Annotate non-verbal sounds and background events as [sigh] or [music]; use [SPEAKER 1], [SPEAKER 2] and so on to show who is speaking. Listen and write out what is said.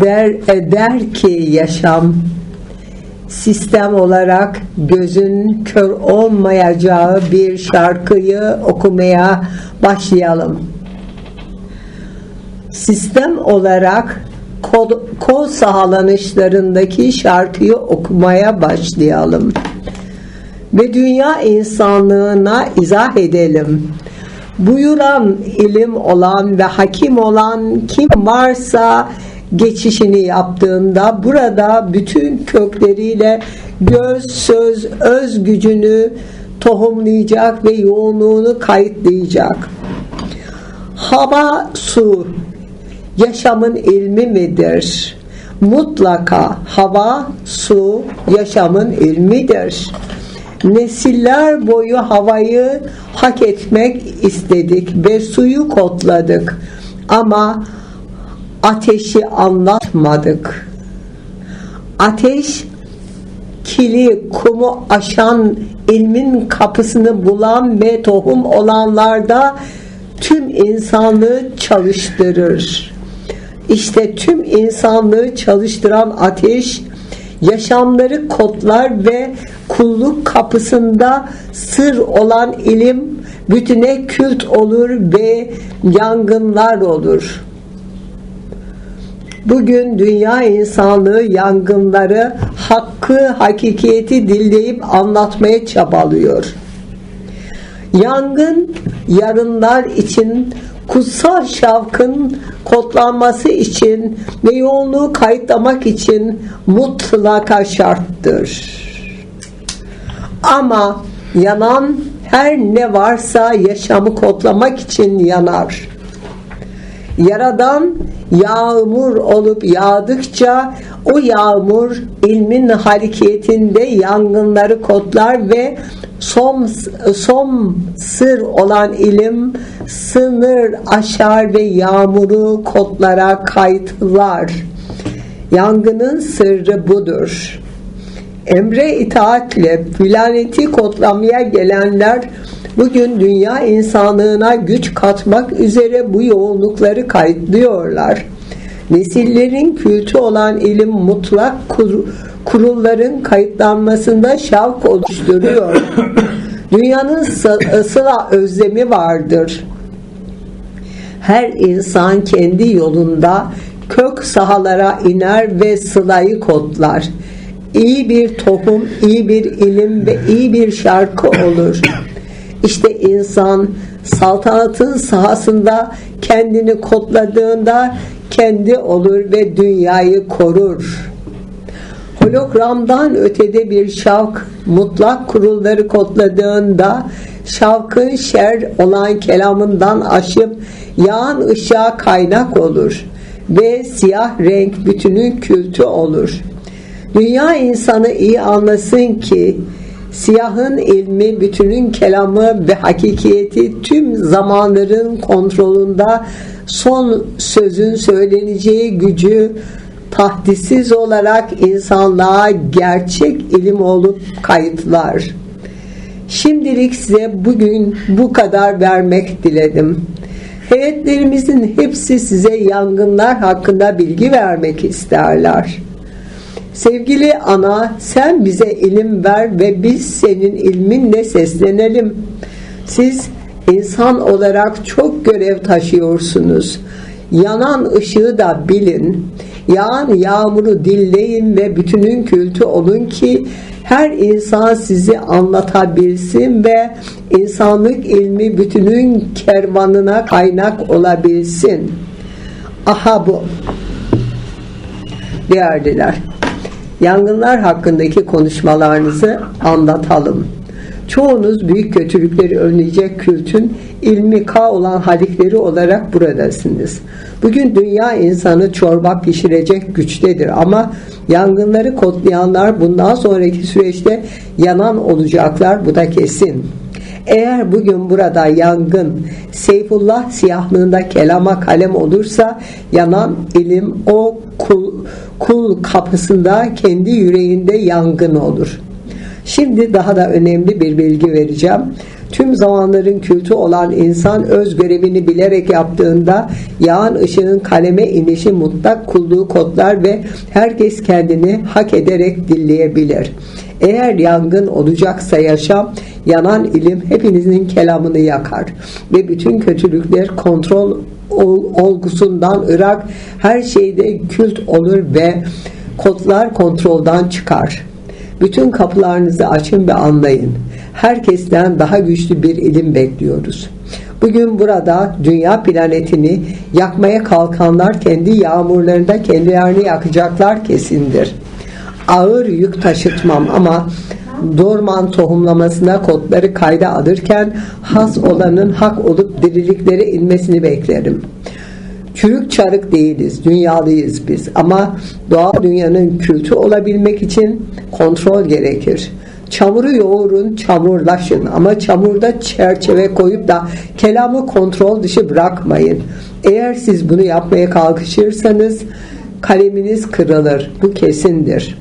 [SPEAKER 1] der eder ki yaşam sistem olarak gözün kör olmayacağı bir şarkıyı okumaya başlayalım. Sistem olarak kol, kol sahalanışlarındaki şarkıyı okumaya başlayalım. Ve dünya insanlığına izah edelim. Buyuran ilim olan ve hakim olan kim varsa geçişini yaptığında burada bütün kökleriyle göz, söz, öz gücünü tohumlayacak ve yoğunluğunu kayıtlayacak. Hava, su, yaşamın ilmi midir? Mutlaka hava, su, yaşamın ilmidir. Nesiller boyu havayı hak etmek istedik ve suyu kodladık. Ama ateşi anlatmadık. Ateş kili, kumu aşan ilmin kapısını bulan ve tohum olanlarda tüm insanlığı çalıştırır. İşte tüm insanlığı çalıştıran ateş yaşamları kodlar ve kulluk kapısında sır olan ilim bütüne kült olur ve yangınlar olur. Bugün dünya insanlığı yangınları hakkı, hakikiyeti dilleyip anlatmaya çabalıyor. Yangın yarınlar için kutsal şavkın kodlanması için ve yoğunluğu kayıtlamak için mutlaka şarttır. Ama yanan her ne varsa yaşamı kodlamak için yanar. Yaradan yağmur olup yağdıkça o yağmur ilmin hareketinde yangınları kodlar ve son, son sır olan ilim sınır aşar ve yağmuru kodlara kayıtlar. Yangının sırrı budur. Emre itaatle planeti kodlamaya gelenler bugün dünya insanlığına güç katmak üzere bu yoğunlukları kayıtlıyorlar. Nesillerin kültü olan ilim mutlak kur, kurulların kayıtlanmasında şavk oluşturuyor. [coughs] Dünyanın sıla özlemi vardır. Her insan kendi yolunda kök sahalara iner ve sılayı kodlar. İyi bir tohum, iyi bir ilim ve iyi bir şarkı olur. İşte insan saltanatın sahasında kendini kodladığında kendi olur ve dünyayı korur. Hologramdan ötede bir şavk mutlak kurulları kodladığında şavkın şer olan kelamından aşıp yağan ışığa kaynak olur ve siyah renk bütünün kültü olur. Dünya insanı iyi anlasın ki Siyahın ilmi, bütünün kelamı ve hakikiyeti tüm zamanların kontrolünde son sözün söyleneceği gücü tahdisiz olarak insanlığa gerçek ilim olup kayıtlar. Şimdilik size bugün bu kadar vermek diledim. Heyetlerimizin hepsi size yangınlar hakkında bilgi vermek isterler. Sevgili ana sen bize ilim ver ve biz senin ilminle seslenelim. Siz insan olarak çok görev taşıyorsunuz. Yanan ışığı da bilin. Yağan yağmuru dilleyin ve bütünün kültü olun ki her insan sizi anlatabilsin ve insanlık ilmi bütünün kervanına kaynak olabilsin. Aha bu. Değerliler. Yangınlar hakkındaki konuşmalarınızı anlatalım. Çoğunuz büyük kötülükleri önleyecek kültün ilmi ka olan halikleri olarak buradasınız. Bugün dünya insanı çorba pişirecek güçtedir ama yangınları kodlayanlar bundan sonraki süreçte yanan olacaklar bu da kesin. Eğer bugün burada yangın Seyfullah siyahlığında kelama kalem olursa yanan ilim o kul, kul kapısında kendi yüreğinde yangın olur. Şimdi daha da önemli bir bilgi vereceğim. Tüm zamanların kültü olan insan öz görevini bilerek yaptığında yağan ışığın kaleme inişi mutlak kulluğu kodlar ve herkes kendini hak ederek dilleyebilir. Eğer yangın olacaksa yaşam, yanan ilim hepinizin kelamını yakar ve bütün kötülükler kontrol ol- olgusundan ırak her şeyde kült olur ve kodlar kontroldan çıkar. Bütün kapılarınızı açın ve anlayın. Herkesten daha güçlü bir ilim bekliyoruz. Bugün burada dünya planetini yakmaya kalkanlar kendi yağmurlarında kendilerini yakacaklar kesindir. Ağır yük taşıtmam ama dorman tohumlamasına kodları kayda alırken has olanın hak olup diriliklere inmesini beklerim. Çürük çarık değiliz, dünyalıyız biz. Ama doğal dünyanın kültü olabilmek için kontrol gerekir. Çamuru yoğurun, çamurlaşın ama çamurda çerçeve koyup da kelamı kontrol dışı bırakmayın. Eğer siz bunu yapmaya kalkışırsanız kaleminiz kırılır. Bu kesindir.